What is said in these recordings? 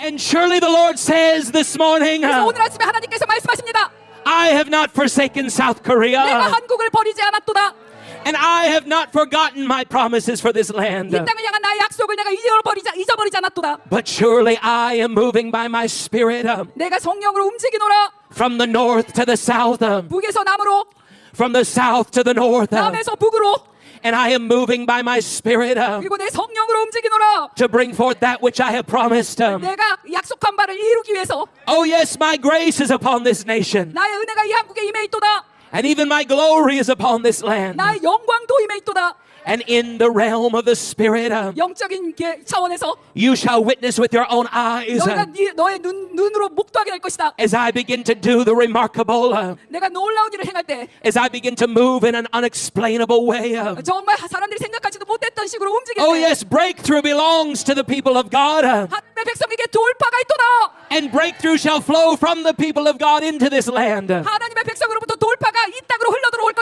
And surely the Lord says this morning, 그래서 uh, 오늘 아침에 하나님께서 말씀하십니다. I have not forsaken South 내가 Korea, 한국을 버리지 않았도다. and I have not forgotten my promises for this land. 이 땅을 향한 나의 약속을 내가 잊어버리지, 잊어버리지 않았도다. But surely I am moving by my spirit uh, 내가 성령으로 움직이노라. from the north to the south, uh, 북에서 남으로, from the south to the north, uh, 남에서 북으로, and I am moving by my spirit uh, 그리고 내 성령으로 움직이노라. to bring forth that which I have promised. um. 내가 약속한 바를 이루기 위해서 Oh, yes, my grace is upon this nation, 나의 은혜가 이 한국에 임해 있도다. and even my glory is upon this land. 나의 영광도 임해 있도다. And in the realm of the spirit, uh, 영적인 게 차원에서 you shall witness with your own eyes 너희가 uh, 네, 너의 눈, 눈으로 목도하게 될 것이다. as I begin to do the remarkable, uh, 내가 놀라운 일을 행할 때 as I begin to move in an unexplainable way. uh. 정말 사람들이 생각하지도 못했던 식으로 움직일 Oh, 때 yes, breakthrough belongs to the people of God. uh, 하나님의 백성에게 돌파가 있도다. And breakthrough shall flow from the people of God into this land. 하나님의 백성으로부터 돌파가 이 땅으로 흘러 들어올 것이다.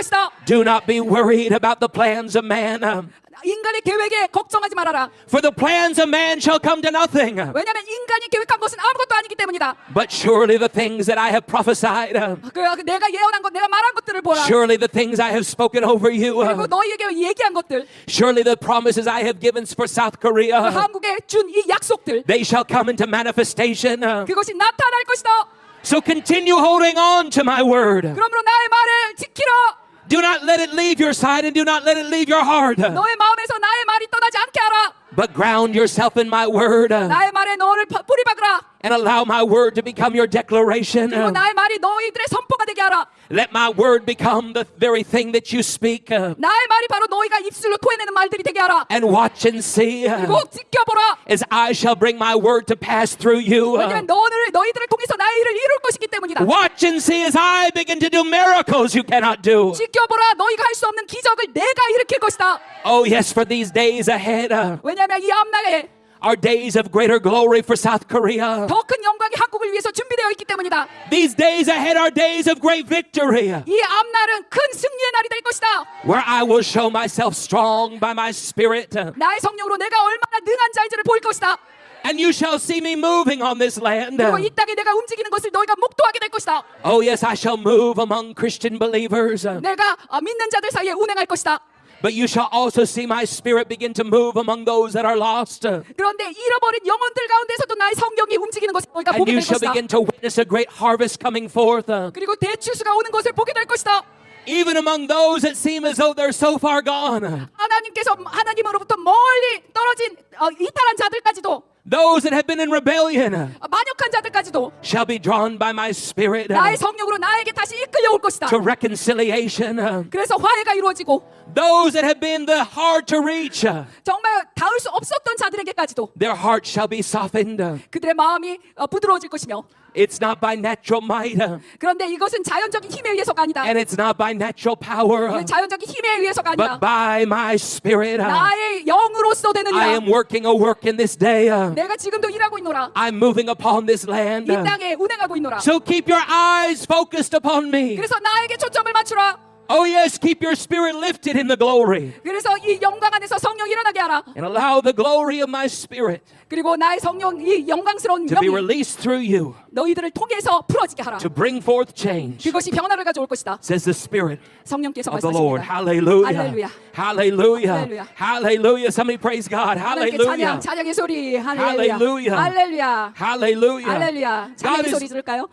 Do not be worried about the plans of man, um, 인간의 계획에 걱정하지 말아라. for the plans of man shall come to nothing. 왜냐하면 인간이 계획한 것은 아무것도 아니기 때문이다. But surely the things that I have prophesied, uh, 그 내가 예언한 것, 내가 말한 것들을 보라. surely the things I have spoken over you, 그리고 uh, 너희에게 얘기한 것들, surely the promises I have given for South Korea, 한국에 준 이 약속들, they shall come into manifestation. uh. 그것이 나타날 것이다. So continue holding on to my word. 그러므로 나의 말을 지키라. Do not let it leave your side and do not let it leave your heart. 너의 마음에서 나의 말이 떠나지 않게 하라. But ground yourself in my word uh, 나의 말에 너를 파- 뿌리박으라. and allow my word to become your declaration. 그리고 uh. 나의 말이 너희들의 선포가 되게 하라. Let my word become the very thing that you speak. uh, 나의 말이 바로 너희가 입술로 토해내는 말들이 되게 하라. And watch and see uh, 그리고 지켜보라. as I shall bring my word to pass through you. uh. 왜냐면 너를 너희들을 통해서 나의 일을 이룰 것이기 때문이다. Watch and see as I begin to do miracles you cannot do. 지켜보라. 너희가 할 수 없는 기적을 내가 일으킬 것이다. Oh, yes, for these days ahead uh, 왜냐하면 이 앞날에 are days of greater glory for South Korea. 더 큰 영광이 한국을 위해서 준비되어 있기 때문이다. These days ahead are days of great victory 이 앞날은 큰 승리의 날이 될 것이다. where I will show myself strong by my spirit. uh, 나의 성령으로 내가 얼마나 능한 자인지를 보일 것이다. And you shall see me moving on this land. 그리고 이 땅에 내가 움직이는 것을 너희가 목도하게 될 것이다. Oh, yes, I shall move among Christian believers. uh, 내가 어, 믿는 자들 사이에 운행할 것이다. But you shall also see my spirit begin to move among those that are lost. uh, 그런데 잃어버린 영혼들 가운데서도 나의 성령이 움직이는 것을 너희가 And 보게 you 될 shall 것이다. begin to witness a great harvest coming forth. uh, 그리고 대추수가 오는 것을 보게 될 것이다. Even among those that seem as though they're so far gone. uh, 하나님께서 하나님으로부터 멀리 떨어진 어, 이탈한 자들까지도 Those that have been in rebellion uh, 어, 만역한 자들까지도 shall be drawn by my spirit uh, 나의 성령으로 나에게 다시 이끌려 올 것이다. to reconciliation. uh, 그래서 화해가 이루어지고 Those that have been the hard to reach, uh, 정말 닿을 수 없었던 자들에게까지도 their hearts shall be softened. uh, 그들의 마음이 어, 부드러워질 것이며 It's not by natural might, uh, 그런데 이것은 자연적인 힘에 의해서가 아니다. and it's not by natural power, uh, 이건 자연적인 힘에 의해서가 but 아니다. by my spirit. uh, 나의 영으로서 되는 I 일. am working a work in this day. uh, 내가 지금도 일하고 있노라. I'm moving upon this land. 이 uh, 땅에 운행하고 있노라. So keep your eyes focused upon me. 그래서 나에게 초점을 맞추라. Oh, yes, keep your spirit lifted in the glory 그래서 이 영광 안에서 성령 일어나게 하라. and allow the glory of my spirit 그리고 나의 성령 이 영광스러운 to be released through you 너희들을 통해서 풀어지게 하라. to bring forth change, 그것이 변화를 가져올 것이다. says the Spirit 성령께서 of the Lord. Hallelujah. Hallelujah. Hallelujah. Somebody praise God. Hallelujah. 찬양, 찬양의 소리. Hallelujah. 할렐루야. God 찬양의 소리 들을까요?